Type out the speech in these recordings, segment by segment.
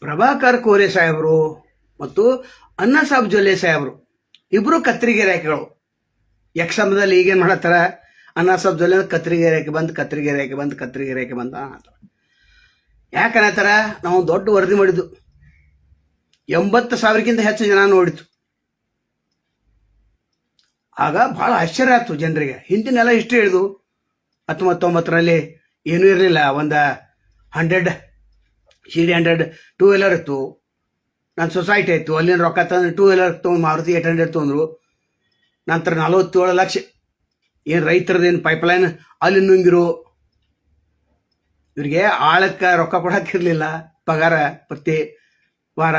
ಪ್ರಭಾಕರ್ ಕೋರೆ ಸಾಹೇಬರು ಮತ್ತು ಅನ್ನ ಸಾಬ್ ಜೊಲ್ಲೆ ಸಾಹೇಬರು. ಇಬ್ರು ಕತ್ರಿಗೆರೆ ಹಾಕಿಗಳು ಯಕ್ಷಮದಲ್ಲಿ ಈಗೇನು ಮಾಡತ್ತಾರ? ಅನ್ನ ಸಾಬ್ ಜೊಲ್ಲೆ ಕತ್ರಿಗೆರೆ ಹಾಕಿ ಬಂದು ಕತ್ರಿಗೆರೆ ಹಾಕಿ ಬಂದು ಕತ್ರಿಗೆರೆ ಹಾಕಿ ಬಂದ ಯಾಕನ್ನತ್ತಾರ ನಾವು ದೊಡ್ಡ ವರದಿ ಮಾಡಿದ್ದು. ಎಂಬತ್ತು ಸಾವಿರಕ್ಕಿಂತ ಹೆಚ್ಚು ಜನ ನೋಡಿತು ಆಗ ಬಹಳ ಆಶ್ಚರ್ಯ ಆಯ್ತು ಜನರಿಗೆ. ಹಿಂದಿನೆಲ್ಲ ಇಷ್ಟು ಹೇಳಿದು ಹತ್ತೊಂಬತ್ತೊಂಬತ್ತರಲ್ಲಿ ಏನೂ ಇರಲಿಲ್ಲ. ಒಂದು hundred C D hundred two wheeler ಇತ್ತು. ನನ್ನ ಸೊಸೈಟಿ ಇತ್ತು ಅಲ್ಲಿನ ರೊಕ್ಕ ತಂದ್ರೆ ಟೂ ವೀಲರ್ ತೊಗೊಂಡು ಮಾರುತಿ ಏಟ್ ಹಂಡ್ರೆಡ್ ತೊಂದರು ನಂತರ ನಲವತ್ತೇಳು ಲಕ್ಷ. ಏನು ರೈತರದೇನು ಪೈಪ್ಲೈನ್ ಅಲ್ಲಿ ನುಂಗಿರು. ಇವರಿಗೆ ಆಳಕ್ಕೆ ರೊಕ್ಕ ಕೊಡೋಕ್ಕಿರಲಿಲ್ಲ. ಪಗಾರ ಪ್ರತಿ ವಾರ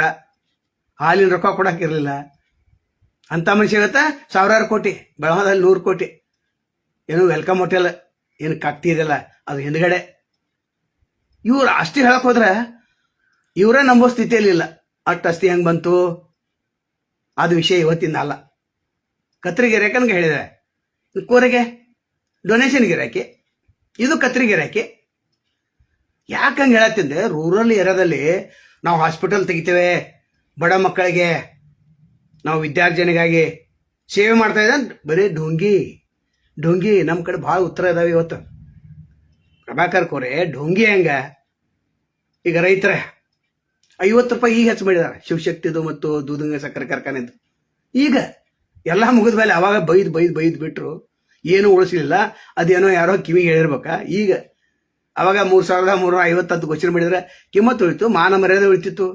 ಹಾಲಿನ ರೊಕ್ಕ ಕೊಡೋಕ್ಕಿರಲಿಲ್ಲ. ಅಂಥ ಮನುಷ್ಯ ಇವತ್ತ ಸಾವಿರಾರು ಕೋಟಿ ಬೆಳಗಾವದಲ್ಲಿ ನೂರು ಕೋಟಿ. ಏನು ವೆಲ್ಕಮ್ ಹೋಟೆಲ್ ಏನು ಇದೆಯಲ್ಲ ಅದು ಹಿಂದ್ಗಡೆ. ಇವ್ರು ಅಷ್ಟೇ ಹೇಳಕ್ಕೆ ಹೋದ್ರೆ ಇವರೇ ನಂಬೋ ಸ್ಥಿತಿಯಲ್ಲಿ ಇಲ್ಲ ಅಷ್ಟು ಅಸ್ತಿ ಹೆಂಗೆ ಬಂತು? ಅದು ವಿಷಯ ಇವತ್ತಿಂದ ಅಲ್ಲ. ಕತ್ರಿಗೆ ರೇಖನ್ಗೆ ಹೇಳಿದೆ. ಕೋರೆಗೆ ಡೊನೇಷನ್ ಗಿರಾಕಿ ಇದು ಕತ್ರಿಗೆ ಗಿರಾಕಿ ಹಂಗೆ ಹೇಳತ್ತಿದ್ದೆ? ರೂರಲ್ ಏರಿಯಾದಲ್ಲಿ ನಾವು ಹಾಸ್ಪಿಟಲ್ ತೆಗಿತೇವೆ. ಬಡ ಮಕ್ಕಳಿಗೆ ನಾವು ವಿದ್ಯಾರ್ಜನೆಗಾಗಿ ಸೇವೆ ಮಾಡ್ತಾ ಇದ್ದ ಬರೀ ಢೋಂಗಿ. ಢೋಂಗಿ ನಮ್ಮ ಕಡೆ ಭಾಳ ಉತ್ತರ ಇದಾವೆ ಇವತ್ತು. ಪ್ರಭಾಕರ್ ಕೋರೆ, ಢೋಂಗಿ ಹೆಂಗ? ಈಗ ರೈತರ ಐವತ್ತು ರೂಪಾಯಿ ಈಗ ಹೆಚ್ಚು ಮಾಡಿದಾರೆ. ಶಿವಶಕ್ತಿದು ಮತ್ತು ದೂದಂಗ ಸಕ್ಕರೆ ಕಾರ್ಖಾನೆದು. ಈಗ ಎಲ್ಲ ಮುಗಿದ ಮೇಲೆ ಅವಾಗ ಬೈದು ಬೈದು ಬೈದು ಬಿಟ್ರು, ಏನೂ ಉಳಿಸಲಿಲ್ಲ. ಅದೇನೋ ಯಾರೋ ಕಿವಿಗೆ ಹೇಳಿರ್ಬೇಕಾ? ಈಗ ಅವಾಗ ಮೂರು ಸಾವಿರದ ಮೂರು ಐವತ್ತತ್ತು ಘೋಷಣೆ ಮಾಡಿದ್ರೆ ಕಿಮ್ಮತ್ತು ಉಳಿತು, ಮಾನ ಮರ್ಯಾದೆ ಉಳಿತಿತ್ತು.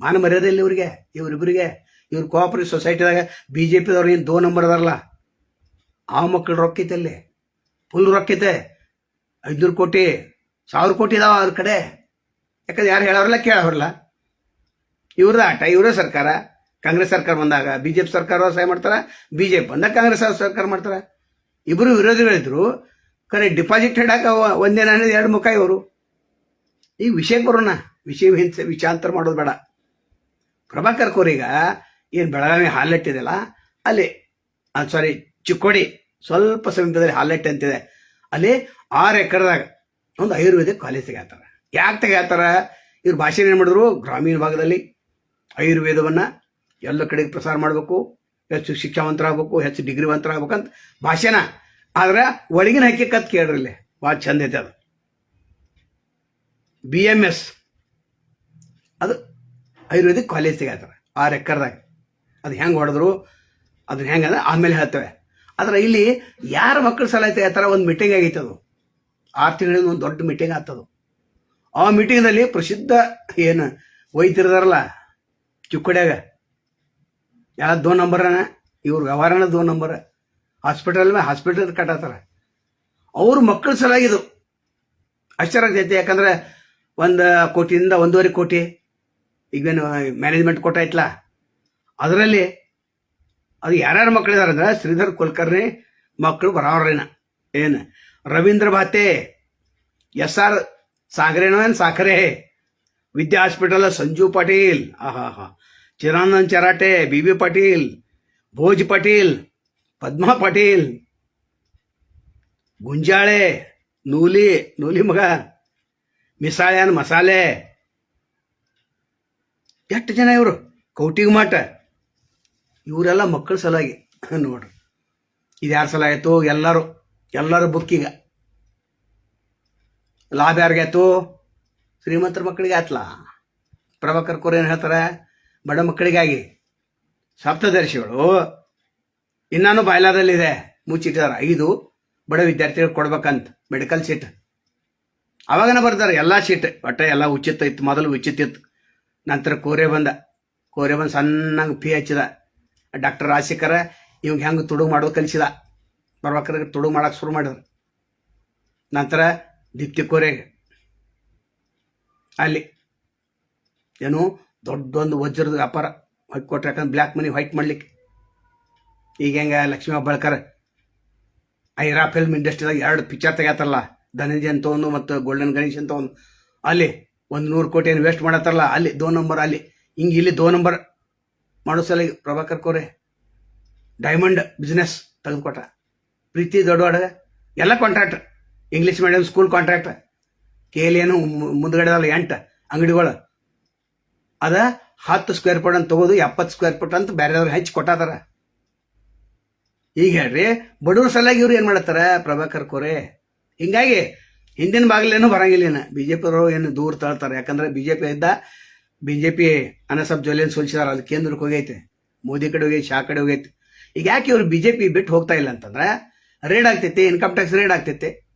ಮಾನ ಮರ್ಯಾದೆ ಇಲ್ಲ ಇವ್ರಿಗೆ, ಇವರಿಬ್ಬರಿಗೆ. ಇವ್ರ ಕೋಆಪರೇಟಿವ್ ಸೊಸೈಟಿದಾಗ ಬಿ ಜೆ ಪಿದವ್ರು ಏನು ದೋ ನಂಬರ್ ಅದಾರಲ್ಲ, ಆ ಮಕ್ಕಳು ರೊಕ್ಕೈತೆ ಅಲ್ಲಿ. ಫುಲ್ ರೊಕ್ಕೈತೆ ಐದುನೂರು ಕೋಟಿ, ಸಾವಿರ ಕೋಟಿ ಇದಾವ ಅವ್ರ ಕಡೆ. ಯಾಕಂದ್ರೆ ಯಾರು ಹೇಳೋರಲ್ಲ ಕೇಳೋರಲ್ಲ. ಇವ್ರದ ಆಟ, ಇವರೇ ಸರ್ಕಾರ. ಕಾಂಗ್ರೆಸ್ ಸರ್ಕಾರ ಬಂದಾಗ ಬಿ ಜೆ ಪಿ ಸರ್ಕಾರ ಸಹಾಯ ಮಾಡ್ತಾರ? ಬಿ ಜೆ ಬಂದಾಗ ಕಾಂಗ್ರೆಸ್ ಸರ್ಕಾರ ಮಾಡ್ತಾರ. ಇಬ್ಬರು ವಿರೋಧಿಗಳಿದ್ರು ಕರೆ ಡಿಪಾಸಿಟ್ ಹಿಡಾಕ ಒಂದೇ ನಾನು ಎರಡು ಮುಖ ಇವರು. ಈಗ ವಿಷಯ ಬರೋಣ. ವಿಷಯ ಹಿಂಸೆ ವಿಚಾಂತರ ಮಾಡೋದು ಬೇಡ. ಪ್ರಭಾಕರ್ ಕೋರಿಗ ಏನು ಬೆಳಗಾವಿ ಹಾಲೆಟ್ಟಿದೆಯಲ್ಲ ಅಲ್ಲಿ ಸಾರಿ ಚಿಕ್ಕೋಡಿ ಸ್ವಲ್ಪ ಸಮೀಪದಲ್ಲಿ ಹಾಲೆಟ್ಟೆ ಅಂತಿದೆ. ಅಲ್ಲಿ ಆರು ಎಕರೆದಾಗ ಒಂದು ಆಯುರ್ವೇದಿಕ್ ಕಾಲೇಜ್ ತೆಗೆತಾರೆ ಯಾಕೆ ತೆಗೆತಾರೆ ಇವ್ರ ಭಾಷೆ ಏನು ಮಾಡಿದ್ರು? ಗ್ರಾಮೀಣ ಭಾಗದಲ್ಲಿ ಆಯುರ್ವೇದವನ್ನು ಎಲ್ಲ ಕಡೆಗೆ ಪ್ರಸಾರ ಮಾಡಬೇಕು, ಹೆಚ್ಚು ಶಿಕ್ಷಾವಂತರಾಗಬೇಕು, ಹೆಚ್ಚು ಡಿಗ್ರಿವಂತರಾಗಬೇಕಂತ ಭಾಷೆನ. ಆದ್ರೆ ಒಳಗಿನ ಹಕ್ಕಿಕತ್ ಕೇಳ್ರಿ ಇಲ್ಲಿ ಭಾಳ ಚಂದ ಐತೆ ಅದು. ಬಿ ಎಂ ಎಸ್ ಅದು ಆಯುರ್ವೇದಿಕ್ ಕಾಲೇಜ್ ತೆಗೆತಾರೆ ಆರು ಎಕರ್ದಾಗ. ಅದು ಹೆಂಗೆ ಹೊಡೆದ್ರು ಅದನ್ನ ಹೆಂಗೆ ಅಂದ್ರೆ ಆಮೇಲೆ ಹೇಳ್ತೇವೆ. ಆದ್ರೆ ಇಲ್ಲಿ ಯಾರ ಮಕ್ಕಳ ಸಲಹೆ ಥರ ಒಂದು ಮೀಟಿಂಗ್ ಆಗೈತೆ ಅದು. ಆರು ತಿಂಗಳಿಂದ ಒಂದು ದೊಡ್ಡ ಮೀಟಿಂಗ್ ಆಗ್ತದು. ಆ ಮೀಟಿಂಗ್ನಲ್ಲಿ ಪ್ರಸಿದ್ಧ ಏನು ವೈದ್ಯರದಾರಲ್ಲ ಚಿಕ್ಕೋಡ್ಯಾಗ. ಯಾರ ದೋ ನಂಬರನ ಇವ್ರ ವ್ಯವಹಾರನ ದೋ ನಂಬರ್. ಹಾಸ್ಪಿಟಲ್ ಮೇಲೆ ಹಾಸ್ಪಿಟಲ್ ಕಟ್ಟತ್ತಾರ ಅವ್ರ ಮಕ್ಕಳ ಸಲಾಗಿದು ಆಗ್ತೈತಿ ಯಾಕಂದ್ರೆ ಒಂದು ಕೋಟಿಯಿಂದ ಒಂದೂವರೆ ಕೋಟಿ ಈಗೇನು ಮ್ಯಾನೇಜ್ಮೆಂಟ್ ಕೊಟ್ಟಾಯ್ತಲ್ಲ ಅದರಲ್ಲಿ ಅದು ಯಾರ್ಯಾರು ಮಕ್ಕಳಿದಾರೆ ಅಂದ್ರೆ ಶ್ರೀಧರ್ ಕುಲಕರ್ಣಿ ಮಕ್ಕಳು ಬರೋರೇನ ಏನು? ರವೀಂದ್ರ ಭಾತೆ, ಎಸ್ ಆರ್ ಸಾಗರೇನೋ ಏನು ಸಾಕರೆ? ವಿದ್ಯಾ ಹಾಸ್ಪಿಟಲ್ ಸಂಜು ಪಾಟೀಲ್. ಆಹಾ ಹಾ ಚಿರಾನಂದ್ ಚರಾಟೆ ಬಿ ಬಿ ಪಾಟೀಲ್, ಭೋಜ್ ಪಾಟೀಲ್, ಪದ್ಮಾ ಪಾಟೀಲ್, ಗುಂಜಾಳೆ, ನೂಲಿ ನೂಲಿ ಮಗ, ಮಿಸಾಳ್ಯಾನ್ ಮಸಾಲೆ. ಎಷ್ಟು ಜನ ಇವರು? ಕೌಟಿಗೆ ಮಾಟ ಇವರೆಲ್ಲ ಮಕ್ಕಳ ಸಲಾಗಿ. ನೋಡ್ರಿ. ಇದು ಯಾರ ಸಲ ಆಯಿತು ಎಲ್ಲರೂ. ಎಲ್ಲರೂ ಬುಕ್ಕಿಗ. ಲಾಭ ಯಾರಿಗಾಯ್ತು ಶ್ರೀಮಂತರ ಮಕ್ಕಳಿಗೆ ಆಯ್ತಲ್ಲ ಪ್ರಭಾಕರ್ ಕೋರ್ ಏನು ಹೇಳ್ತಾರೆ ಬಡ ಮಕ್ಕಳಿಗಾಗಿ ಸಪ್ತದರ್ಶಿಗಳು. ಇನ್ನೂ ಬಾಯ್ಲಾದಲ್ಲಿದೆ ಮುಚ್ಚಿಟ್ಟಿದ್ದಾರೆ. ಐದು ಬಡ ವಿದ್ಯಾರ್ಥಿಗಳು ಕೊಡ್ಬೇಕಂತ ಮೆಡಿಕಲ್ ಸೀಟ್. ಅವಾಗನ ಬರ್ತಾರೆ. ಎಲ್ಲ ಸೀಟ್. ಒಟ್ಟೆ ಎಲ್ಲ ಉಚಿತ ಇತ್ತು. ಮೊದಲು ಉಚಿತ ಇತ್ತು. ನಂತರ ಕೋರೆ ಬಂದ. ಕೋರೆ ಬಂದು ಸಣ್ಣಗೆ ಫೀ ಹಚ್ಚಿದ. ಡಾಕ್ಟರ್ ರಾಜಶೇಖರ ಇವ್ಗೆ ಹೆಂಗೆ ತುಡುಗು ಮಾಡೋದು ಕಲಿಸಿದ. ಬರ್ಬೇಕಾದ್ರೆ ತುಡುಗು ಮಾಡೋಕೆ ಶುರು ಮಾಡಿದ್ರು. ನಂತರ ದೀಪ್ತಿ ಕೋರೆಗೆ ಅಲ್ಲಿ ಏನು ದೊಡ್ಡೊಂದು ವಜ್ರದ ವ್ಯಾಪಾರ ಹೊಯ್ಕೊಟ್ರೆ ಯಾಕಂದ್ರೆ ಬ್ಲ್ಯಾಕ್ ಮನಿ ವೈಟ್ ಮಾಡ್ಲಿಕ್ಕೆ. ಈಗ ಹೆಂಗೆ ಲಕ್ಷ್ಮೀ ಹೆಬ್ಬಾಳ್ಕರ್ ಐರಾ ಫಿಲ್ಮ್ ಇಂಡಸ್ಟ್ರಿದಾಗ ಎರಡು ಪಿಕ್ಚರ್ ತೆಗ್ಯಾತಾರಲ್ಲ. ಧನಂಜಯ ಅಂತ ಒಂದು ಮತ್ತು ಗೋಲ್ಡನ್ ಗಣೇಶ್ ಅಂತ ಒಂದು ಅಲ್ಲಿ ಒಂದು ನೂರು ಕೋಟಿ ವೇಸ್ಟ್ ಮಾಡತ್ತಾರಲ್ಲ, ಅಲ್ಲಿ ದೋ ನಂಬರ್ ಅಲ್ಲಿ. ಹಿಂಗೆ ಇಲ್ಲಿ ದೋ ನಂಬರ್ ಮಾಡೋ ಪ್ರಭಾಕರ್ ಕೋರೆ. ಡೈಮಂಡ್ ಬಿಸ್ನೆಸ್ ತೆಗೆದುಕೊಟ್ಟ ಪ್ರೀತಿ ದೊಡ್ಡವಾಡ. ಎಲ್ಲ contract English medium school contract K L ಏನು ಮುಂದ್ಗಡೆ ಅಲ್ಲ ಎಂಟು ಅಂಗಡಿಗಳು. ಅದ ಹತ್ತು ಸ್ಕ್ವೇರ್ ಫೀಟ್ ಅಂತ ತಗೋದು, ಎಪ್ಪತ್ತು ಸ್ಕ್ವೇರ್ ಫೀಟ್ ಅಂತ ಬೇರೆಯವ್ರಿಗೆ ಹೆಚ್ಚು ಕೊಟ್ಟಾದಾರ. ಈಗ ಹೇಳ್ರಿ, ಬಡವ್ರ ಸಲುವಾಗಿ ಇವ್ರು ಏನು ಮಾಡತ್ತಾರ ಪ್ರಭಾಕರ್ ಕೋರೆ. ಹಿಂಗಾಗಿ ಹಿಂದಿನ ಬಾಗಿಲೇನು ಬರಂಗಿಲ್ಲ ಬಿ ಜೆ ಪಿಯವರು ಏನು ದೂರ ತಳ್ತಾರೆ? ಯಾಕಂದ್ರೆ ಬಿ ಜೆ ಪಿ ಇದ್ದ ಬಿ ಜೆ ಪಿ ಅನಸಬ್ ಜೊಲೆಯನ್ನು ಸೋಲಿಸಿದಾರೆ ಅದು ಕೇಂದ್ರಕ್ಕೆ ಹೋಗೈತೆ. ಮೋದಿ ಕಡೆ ಹೋಗೈತೆ, ಶಾ ಕಡೆ ಹೋಗೈತೆ. ಈಗ ಯಾಕೆ ಇವರು ಬಿ ಜೆ ಪಿ ಬಿಟ್ಟು ಹೋಗ್ತಾ ಇಲ್ಲ ಅಂತಂದ್ರೆ ರೇಡ್ ಆಗ್ತೈತಿ ಇನ್ಕಮ್ ಟ್ಯಾಕ್ಸ್ ರೇಡ್ ಆಗ್ತೈತಿ.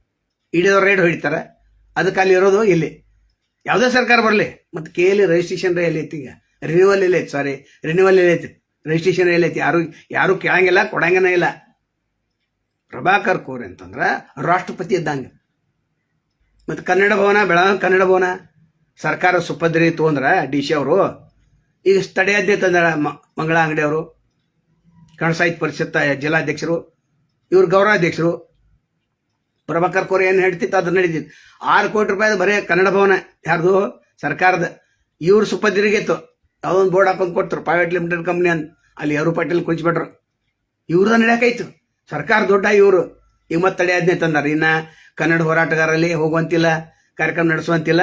ಇಡಿದವ್ರು ರೇಡ್ ಹೊಡಿತಾರೆ. ಅದಕ್ಕೆ ಅಲ್ಲಿ ಇರೋದು ಇಲ್ಲಿ. ಯಾವುದೇ ಸರ್ಕಾರ ಬರಲಿ. ಮತ್ತು ಕೆ ಎಲ್ ರಿಜಿಸ್ಟ್ರೇಷನ್ ಎಲ್ಲಿ ಐತಿ ಈಗ. ರಿನ್ಯೂವಲ್ ಎಲ್ಲ ಐತಿ ಸಾರಿ ರಿನ್ಯೂವಲ್ ಎಲ್ಲ ಐತಿ. ರಿಜಿಸ್ಟ್ರೇಷನ್ ಎಲ್ಲ ಐತಿ. ಯಾರು ಯಾರು ಕೇಳಂಗಿಲ್ಲ, ಕೊಡಂಗನ ಇಲ್ಲ. ಪ್ರಭಾಕರ್ ಕೋರ್ ಅಂತಂದ್ರೆ ರಾಷ್ಟ್ರಪತಿ ಇದ್ದಂಗೆ. ಮತ್ತು ಕನ್ನಡ ಭವನ, ಬೆಳಗಾವಿ ಕನ್ನಡ ಭವನ, ಸರ್ಕಾರ ಸುಪದ್ರಿ ತೊಗೊಂಡ್ರೆ ಡಿ ಸಿ ಅವರು. ಈಗ ಸ್ಟಡಿ ತಂದ್ರ ಮಂಗಳ ಅಂಗಡಿ ಅವರು. ಕನ್ನಡ ಸಾಹಿತ್ಯ ಪರಿಷತ್ ಜಿಲ್ಲಾಧ್ಯಕ್ಷರು. ಇವ್ರು ಗೌರವಾಧ್ಯಕ್ಷರು. ಪ್ರಭಾಕರ್ ಕೋರೆ ಏನು ಹೇಳ್ತಿತ್ತು ಅದು ನಡೀತಿತ್ತು. ಆರು ಕೋಟಿ ರೂಪಾಯಿ ಬರೀ ಕನ್ನಡ ಭವನ, ಯಾರ್ದು? ಸರ್ಕಾರದ. ಇವ್ರು ಸುಪದಿರಿಗಿತ್ತು ಯಾವುದೊಂದು ಬೋರ್ಡ್ ಹಾಕೊಂಡು ಕೊಡ್ತಾರೆ ಪ್ರೈವೇಟ್ ಲಿಮಿಟೆಡ್ ಕಂಪ್ನಿ ಅಂತ. ಅಲ್ಲಿ ಯಾರು ಪಾಟೀಲ್ ಕುಂಚ್ಬಿಟ್ರು. ಇವ್ರದ ನಡೆಯಕಾಯ್ತು. ಸರ್ಕಾರ ದೊಡ್ಡ ಇವರು. ಈಗ ಮತ್ತೆ ತಡೆಯಾದ್ನೆ ತಂದಾರ. ಇನ್ನ ಕನ್ನಡ ಹೋರಾಟಗಾರಲ್ಲಿ ಹೋಗುವಂತಿಲ್ಲ, ಕಾರ್ಯಕ್ರಮ ನಡೆಸುವಂತಿಲ್ಲ,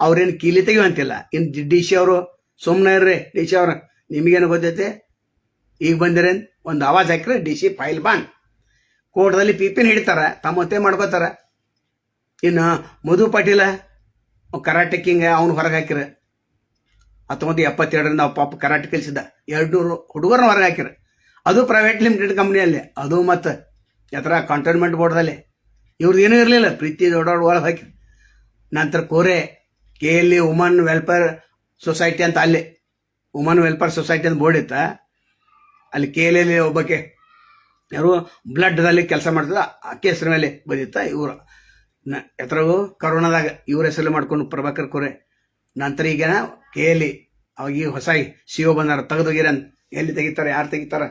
ಅವ್ರೇನು ಕೀಲಿ ತೆಗೆಯುವಂತಿಲ್ಲ. ಇನ್ನು ಡಿ ಸಿ ಅವರು ಸುಮ್ಮನೆ ಇರ್ರಿ ಡಿ ಸಿ ಅವ್ರ. ನಿಮಗೇನು ಗೊತ್ತೈತೆ? ಈಗ ಬಂದಿರೇನು? ಒಂದು ಆವಾಜ್ ಹಾಕಿದ್ರೆ ಡಿ ಸಿ ಫೈಲ್ ಬಾನ್ ಕೋರ್ಟ್ದಲ್ಲಿ ಪಿಪಿನ ಹಿಡಿತಾರ, ತಮ್ಮ ಹೊತ್ತೆ ಮಾಡ್ಕೋತಾರ. ಇನ್ನು ಮಧು ಪಾಟೀಲ, ಕರಾಟೆ ಕಿಂಗ್ ಅವ್ನು ಹೊರಗೆ ಹಾಕಿರ ಹತ್ತೊಂಬತ್ತು ಎಪ್ಪತ್ತೆರಡರಿಂದ ಪಾಪ ಕರಾಟೆ ಕಲಿಸಿದ್ದ. ಎರಡು ನೂರು ಹುಡುಗರನ್ನ ಹೊರಗೆ ಹಾಕಿರ ಅದು ಪ್ರೈವೇಟ್ ಲಿಮಿಟೆಡ್ ಕಂಪ್ನಿಯಲ್ಲಿ ಅದು ಮತ್ತು ಎತ್ತರ ಕಂಟೋನ್ಮೆಂಟ್ ಬೋರ್ಡ್ದಲ್ಲಿ ಇವ್ರದ್ದು ಏನೂ ಇರಲಿಲ್ಲ, ಪ್ರೀತಿ ದೊಡ್ಡ ಒಳಗೆ ಹಾಕಿ. ನಂತರ Kore, K L E woman welfare society ಅಂತ ಅಲ್ಲಿ. ವುಮನ್ ವೆಲ್ಫೇರ್ ಸೊಸೈಟಿ ಅಂತ ಬೋರ್ಡ್ ಇತ್ತ. ಅಲ್ಲಿ ಕೆ ಎಲ್ ಎಲ್ಲಿ ಒಬ್ಬಕ್ಕೆ ಯಾರು ಬ್ಲಡ್ದಲ್ಲಿ ಕೆಲಸ ಮಾಡ್ತಿದ್ದ ಆಕೆ ಹೆಸರು ಮೇಲೆ ಬಂದಿತ್ತ ಇವರು. ನ ಎತ್ತರವು ಕರೋನಾದಾಗ ಇವ್ರ ಹೆಸರು ಮಾಡ್ಕೊಂಡು ಪ್ರಭಾಕರ್ ಕೋರೆ ನಂತರ ಈಗ ಕೆ ಎಲ್ ಇ ಅವಾಗ ಈ ಹೊಸ ಸಿ ಒ ಬಂದಾರ ತೆಗೆದೋಗಿರನ್ ಎಲ್ಲಿ ತೆಗಿತಾರೆ, ಯಾರು ತೆಗಿತಾರ?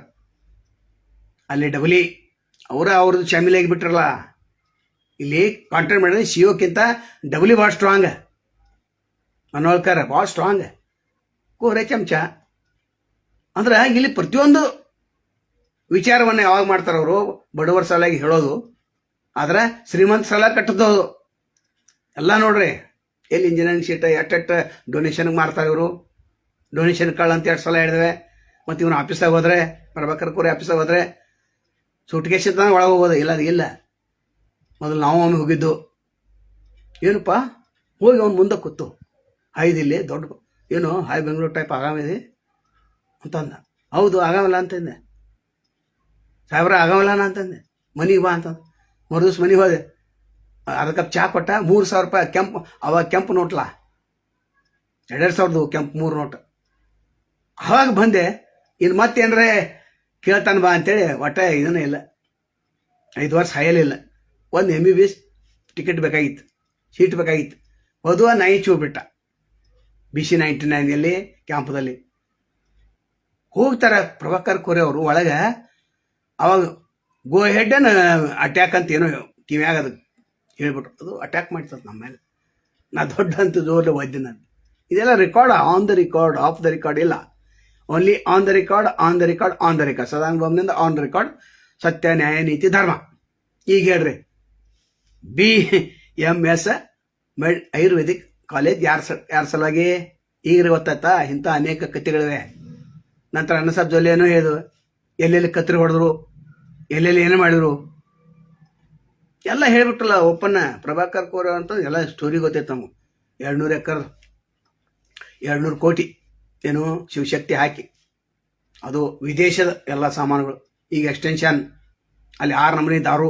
ಅಲ್ಲಿ ಡಬಲಿ ಅವರ ಅವ್ರದ್ದು ಶಾಮಿಲ್ ಆಗಿಬಿಟ್ರಲ್ಲ ಇಲ್ಲಿ ಕಾಂಟ್ರಾಕ್ಟ್ ಮಾಡಿದ್ರೆ ಸಿ ಒಕ್ಕಿಂತ ಡಬಲಿ ಭಾಳ ಸ್ಟ್ರಾಂಗ್ ಮನೋಳ್ಕರ್ ಭಾಳ ಸ್ಟ್ರಾಂಗ್ ಕೋರೆ ಚಮಚ. ಅಂದ್ರೆ ಇಲ್ಲಿ ಪ್ರತಿಯೊಂದು ವಿಚಾರವನ್ನು ಯಾವಾಗ ಮಾಡ್ತಾರೆ ಅವರು? ಬಡವರ ಸಲಾಗಿ ಹೇಳೋದು. ಆದ್ರೆ ಶ್ರೀಮಂತ ಸಲ ಕಟ್ಟದ್ದು ಎಲ್ಲ ನೋಡ್ರಿ, ಎಲ್ಲಿ ಇಂಜಿನಿಯರಿಂಗ್ ಶೀಟ್ ಎಟ್ಟೆಟ್ಟ ಡೊನೇಷನ್ಗೆ ಮಾಡ್ತಾರೆ ಇವರು? ಡೊನೇಷನ್ ಕಳ್ಳ ಅಂತ ಎರಡು ಸಲ ಹೇಳಿದ್ವಿ? ಮತ್ತು ಇವನು ಆಫೀಸಾಗ ಹೋದ್ರೆ, ಪ್ರಭಾಕರ್ ಕೋರಿ ಆಫೀಸಾಗ ಹೋದ್ರೆ ಸುಟ್ಕೇಶ್ ಅಂತ ಒಳಗೆ ಹೋಗೋದು. ಇಲ್ಲ ಅದು ಇಲ್ಲ. ಮೊದಲು ನಾವು ಒಮ್ಮೆ ಹೋಗಿದ್ದು. ಏನಪ್ಪ? ಹೋಗಿ ಅವ್ನು ಮುಂದೆ ಕೂತು. ಹಾಯ್ದಿಲ್ಲಿ ದೊಡ್ಡ, ಏನು ಹಾಯ್ ಬೆಂಗಳೂರು ಟೈಪ್ ಆಗಾಮಿದೆ ಅಂತಂದ. ಹೌದು, ಆಗಾಮಲ್ಲ ಅಂತಂದೆ ಸಾಹೇಬ್ರ ಆಗಮಲ್ಲ ಅಂತಂದೆ. ಮನೆಗೆ ಬಾ ಅಂತಂದು. ಮೂರು ದಿವ್ಸ ಮನೆಗೆ ಹೋದೆ. ಅರ್ಧ ಕಪ್ ಚಹಾ ಕೊಟ್ಟ, ಮೂರು ಸಾವಿರ ರೂಪಾಯಿ ಕೆಂಪು, ಅವಾಗ ಕೆಂಪು ನೋಟ್ಲ? ಎರಡೆರಡು ಸಾವಿರದ್ದು ಕೆಂಪು, ಮೂರು ನೋಟ್. ಅವಾಗ ಬಂದೆ ಇನ್ನು ಮತ್ತೇನ್ರೆ ಕೇಳ್ತಾನೆ ಬಾ ಅಂತೇಳಿ, ಒಟ್ಟ ಇದನ್ನೇ ಇಲ್ಲ. ಐದು ವರ್ಷ ಹಾಯಲಿಲ್ಲ ಒಂದು M B B S ticket ಬೇಕಾಗಿತ್ತು. ಸೀಟ್ ಬೇಕಾಗಿತ್ತು. ವಧುವ ನಾಯಿ ಬಿಟ್ಟ. ಬಿ ಸಿ ನೈಂಟಿ ನೈನಲ್ಲಿ ಕ್ಯಾಂಪದಲ್ಲಿ ಹೋಗ್ತಾರೆ ಪ್ರಭಾಕರ್ ಕೋರೆ ಅವರು ಒಳಗೆ ಅವಾಗ ಗೋ ಹೆಡ್ ಅಟ್ಯಾಕ್ ಅಂತ ಏನೋ ಕಿವ್ಯಾಗ ಅದು ಹೇಳ್ಬಿಟ್ರು. ಅದು ಅಟ್ಯಾಕ್ ಮಾಡ್ತದೆ ನಮ್ಮ ಮೇಲೆ. ನಾ ದೊಡ್ಡ ಅಂತ ಜೋರ್ಲೆ ವೈದ್ಯ ನಾನು. ಇದೆಲ್ಲ record on the record off the record ಇಲ್ಲ. Only on the record on the record on the record Sadananda on record ಸತ್ಯ, ನ್ಯಾಯ, ನೀತಿ, ಧರ್ಮ. ಈಗ ಹೇಳ್ರಿ. B M S med Ayurvedic college ಯಾರ ಸ, ಯಾರ ಸಲುವಾಗಿ? ಈಗ ಗೊತ್ತಾಯ್ತಾ? ಇಂಥ ಅನೇಕ ಕಥೆಗಳಿವೆ ನಂತರ ಅನ್ನಸಾಬ್ ಜೊಲ್ಲೆ ಏನೋ ಹೇಳಿದ್ರು ಎಲ್ಲೆಲ್ಲಿ ಕತ್ರಿ ಹೊಡೆದ್ರು? ಎಲ್ಲೆಲ್ಲಿ ಏನು ಮಾಡಿದ್ರು. ಎಲ್ಲ ಹೇಳ್ಬಿಟ್ರಲ್ಲ ಓಪನ್ನ ಪ್ರಭಾಕರ್ ಕೋರ ಅಂತ ಎಲ್ಲ ಸ್ಟೋರಿ ಗೊತ್ತೈತೆ ನಮಗೆ. ಎರಡು ನೂರು ಎಕರ್ ಎರಡು ನೂರು ಕೋಟಿ ಏನು ಶಿವಶಕ್ತಿ ಹಾಕಿ. ಅದು ವಿದೇಶದ ಎಲ್ಲ ಸಾಮಾನುಗಳು. ಈಗ ಎಕ್ಸ್ಟೆನ್ಷನ್ ಅಲ್ಲಿ ಆರು ನಮೂನಿ ದಾರು.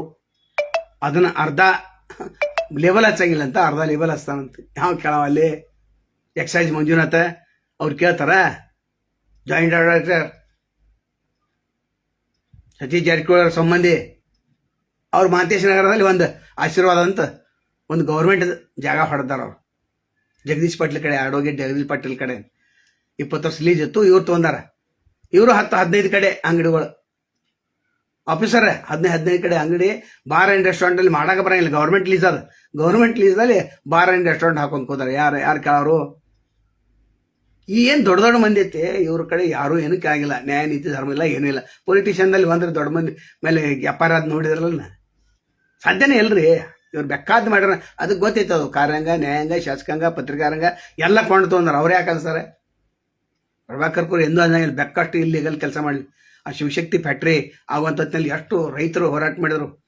ಅದನ್ನ ಅರ್ಧ ಲೆವೆಲ್ ಹಚ್ಚಂಗಿಲ್ಲ ಅಂತ ಅರ್ಧ ಲೆವೆಲ್ ಹಚ್ತಾನಂತ. ಯಾವ ಕೇಳವ ಅಲ್ಲಿ? ಎಕ್ಸೈಸ್ ಮಂಜುನಾಥ, ಅವ್ರು ಕೇಳ್ತಾರ ಜಾಯಿಂಟ್ ಡೈರೆಕ್ಟರ್ ಸತೀಶ್ ಜಾರಕಿಹೊಳಿ ಅವರ ಸಂಬಂಧಿ ಅವ್ರು ಮಹಂತೇಶ್ ನಗರದಲ್ಲಿ ಒಂದು ಆಶೀರ್ವಾದ ಅಂತ ಒಂದು ಗೌರ್ಮೆಂಟ್ ಜಾಗ ಹೊಡೆದಾರ ಅವ್ರು. ಜಗದೀಶ್ ಪಾಟೀಲ್ ಕಡೆ, ಆಡೋಗಿ ಜಗದೀಶ್ ಪಾಟೀಲ್ ಕಡೆ. ಇಪ್ಪತ್ತು ವರ್ಷ ಲೀಜ್ ಇತ್ತು, ಇವ್ರು ತೊಗೊಂಡಾರ. ಇವರು ಹತ್ತು ಹದಿನೈದು ಕಡೆ ಅಂಗಡಿಗಳು. ಆಫೀಸರ್ ಹದಿನೈದು ಹದಿನೈದು ಕಡೆ ಅಂಗಡಿ ಬಾರ್ ಆ್ಯಂಡ್ ರೆಸ್ಟೋರೆಂಟಲ್ಲಿ ಮಾಡಕ್ಕೆ ಬರಂಗಿಲ್ಲ. ಗೌರ್ಮೆಂಟ್ ಲೀಸ್ ಅದು. ಗೌರ್ಮೆಂಟ್ ಲೀಸಲ್ಲಿ ಬಾರ್ ಆ್ಯಂಡ್ ರೆಸ್ಟೋರೆಂಟ್ ಹಾಕೊಂಡು ಕೂತಾರೆ. ಯಾರು ಯಾರು ಕೇಳೋರು? ಏನು ದೊಡ್ಡ ದೊಡ್ಡ ಮಂದಿ ಐತೆ, ಇವ್ರ ಕಡೆ ಯಾರು ಏನಕ್ಕೆ ಆಗಿಲ್ಲ. ನ್ಯಾಯ, ನೀತಿ, ಧರ್ಮ ಇಲ್ಲ, ಏನೂ ಇಲ್ಲ. ಪೊಲಿಟಿಷಿಯನ್ದಲ್ಲಿ ಬಂದ್ರೆ ದೊಡ್ಡ ಮಂದಿ ಮೇಲೆ ವ್ಯಾಪಾರ ಅದು ನೋಡಿದ್ರಲ್ಲ? ಸಾಧ್ಯನೇ ಇಲ್ರಿ. ಇವ್ರು ಬೆಕ್ಕಾದ್ ಮಾಡ್ಯಾರ. ಅದಕ್ಕೆ ಗೊತ್ತೈತೆ ಅದು ಕಾರ್ಯಾಂಗ, ನ್ಯಾಯಾಂಗ, ಶಾಸಕಾಂಗ, ಪತ್ರಿಕಾರಂಗ ಎಲ್ಲ ಕೊಂಡು ತೊಗೊಂಡ್ರು. ಅವ್ರು ಯಾಕೆ ಅನ್ಸಾರೆ ಪ್ರಭಾಕರ್ ಕೂರ್ ಎಂದೂ ಅನ್ನಂಗಿಲ್ಲ ಬೆಕ್ಕಷ್ಟು ಇಲ್ಲಿಗಲ್ ಕೆಲಸ ಮಾಡಲಿ. ಆ ಶಿವಶಕ್ತಿ ಫ್ಯಾಕ್ಟ್ರಿ ಆಗುವಂಥದ್ನಲ್ಲಿ ಎಷ್ಟು ರೈತರು ಹೋರಾಟ ಮಾಡಿದ್ರು.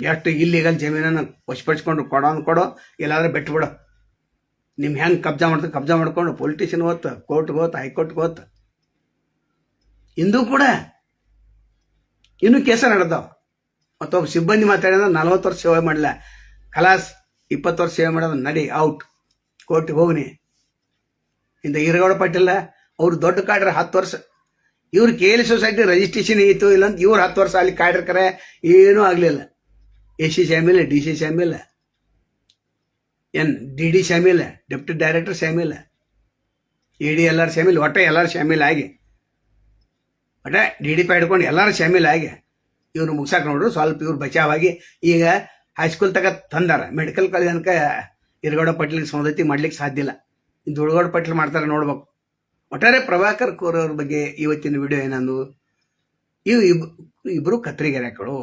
ಎಷ್ಟು ಇಲ್ಲಿಗಲ್ ಜಮೀನನ್ನು ವಶಪಡಿಸ್ಕೊಂಡು ಕೊಡೋ ಕೊಡೋ, ಎಲ್ಲಾದ್ರೂ ಬಿಟ್ಬಿಡು. ನಿಮ್ ಹೆಂಗೆ ಕಬ್ಜಾ ಮಾಡ್ತಾರೆ ಕಬ್ಜಾ ಮಾಡ್ಕೊಂಡು ಪೊಲಿಟಿಷಿಯನ್ ಹೋತ್ ಕೋರ್ಟ್ಗೆ ಹೋತ್ ಹೈಕೋರ್ಟ್ಗೆ ಹೋತ್. ಇಂದು ಕೂಡ ಇನ್ನೂ ಕೇಸ ನಡೆದವ. ಮತ್ತೊಬ್ಬ ಸಿಬ್ಬಂದಿ ಮಾತಾಡಿದ್ರೆ ನಲ್ವತ್ತು ವರ್ಷ ಸೇವೆ ಮಾಡಲ್ಲ ಕಲಾಸ್ ಇಪ್ಪತ್ತು ವರ್ಷ ಸೇವೆ ಮಾಡೋದು ನಡಿ ಔಟ್ ಕೋರ್ಟಿಗೆ ಹೋಗ್ನಿ. ಇಂದ ಈರಗೌಡ ಪಟ್ಟಿಲ್ಲ ಅವ್ರು ದೊಡ್ಡ ಕಾಡ್ರ ಹತ್ತು ವರ್ಷ. ಇವ್ರು ಕೆ ಎಲ್ ಸೊಸೈಟಿ ರಿಜಿಸ್ಟ್ರೇಷನ್ ಇತ್ತು ಇಲ್ಲ ಅಂತ ಇವ್ರು ಹತ್ತು ವರ್ಷ ಅಲ್ಲಿ ಕಾಡಿರ್ತಾರೆ ಏನೂ ಆಗಲಿಲ್ಲ. ಎ ಸಿ ಶಾಮಿಲ್ ಡಿ ಸಿ ಶಾಮಿಲ್ ಎನ್ ಡಿ ಡಿ ಶಾಮಿಲ್, ಡೆಪ್ಟಿ ಡೈರೆಕ್ಟರ್ ಶಾಮಿಲ್, ಇ ಡಿ ಎಲ್ಲರೂ ಶಾಮಿಲ್, ಒಟ್ಟೆ ಎಲ್ಲರೂ ಶಾಮಿಲ್ ಆಗಿ, ಒಟ್ಟೆ ಡಿ ಡಿ ಪಿ ಹಿಡ್ಕೊಂಡು ಎಲ್ಲರೂ ಶಾಮಿಲ್ ಆಗಿ ಇವ್ರು ಮುಗ್ಸಕ್ಕೆ ನೋಡ್ರು, ಸ್ವಲ್ಪ ಇವ್ರು ಬಚಾವಾಗಿ ಈಗ ಹೈಸ್ಕೂಲ್ ತಗ ತಂದಾರ. ಮೆಡಿಕಲ್ ಕಾಲೇಜ್ ಅನ್ಕ ಇರಗೌಡ ಪಟ್ಲಿಗೆ ಸೌದತಿ ಮಾಡ್ಲಿಕ್ಕೆ ಸಾಧ್ಯ ಇಲ್ಲ. ದುರ್ಗೌಡ ಪಟ್ಲಿ ಮಾಡ್ತಾರೆ ನೋಡ್ಬೇಕು. ಒಟ್ಟಾರೆ ಪ್ರಭಾಕರ್ ಕೋರ್ ಅವ್ರ ಬಗ್ಗೆ ಇವತ್ತಿನ ವಿಡಿಯೋ ಏನಂದು? ಇವು ಇಬ್ರು ಇಬ್ಬರು ಕತ್ರಿಗೆರೆಗಳು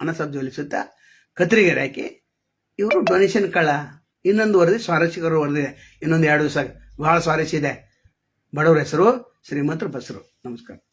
ಅನ್ನೋ ಸಬ್ ಜೋಲಿಸುತ್ತಾ ಕತ್ರಿಗೆರೆ ಹಾಕಿ ಇವರು ಡೊನೇಷನ್ ಕಳ ಇನ್ನೊಂದು ವರದಿ ಸ್ವಾರಸ್ಯಕರ ವರದಿ. ಇನ್ನೊಂದು ಎರಡು ದಿವಸ. ಬಹಳ ಸ್ವಾರಸ್ಯ ಇದೆ. ಬಡವರ ಹೆಸರು ಶ್ರೀಮಂತರ ಬಸರು. ನಮಸ್ಕಾರ.